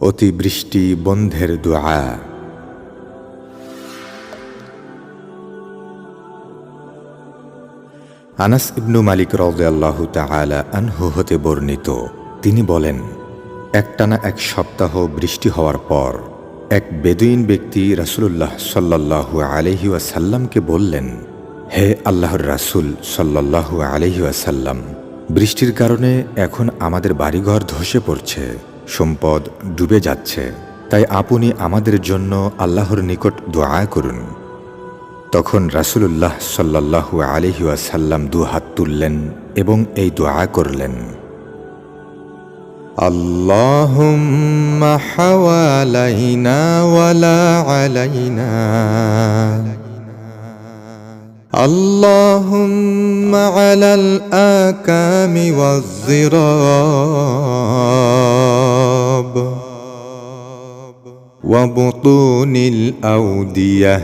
অতিবৃষ্টি বন্ধের দোয়া। আনাস ইবনু মালিক রদাল্লাহ আনহু হতে বর্ণিত, তিনি বলেন, একটানা এক সপ্তাহ বৃষ্টি হওয়ার পর এক বেদুইন ব্যক্তি রাসূলুল্লাহ সাল্লাল্লাহু আলহি ওয়াসাল্লামকে বললেন, হে আল্লাহর রাসূল সাল্লাল্লাহু আলহি বৃষ্টির কারণে এখন আমাদের বাড়িঘর ধসে পড়ছে। সম্পদ ডুবে যাচ্ছে তাই আপনি আমাদের জন্য আল্লাহর নিকট দোয়া করুন তখন রাসূলুল্লাহ সাল্লাল্লাহু আলহি ওয়াসাল্লাম দু হাত তুললেন এবং এই দোয়া করলেন اللهم حوالينا ولا علينا اللهم على الآكام والضراب وبطون الأودية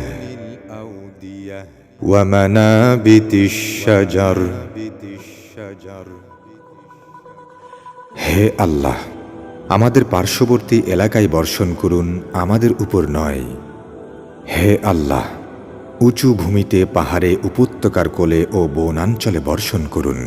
ومنابت الشجر হে আল্লাহ আমাদের পার্শ্ববর্তী এলাকায় বর্ষণ করুন আমাদের উপর নয় হে আল্লাহ উঁচু ভূমিতে পাহাড়ে উপত্যকার কোলে ও বনাঞ্চলে বর্ষণ করুন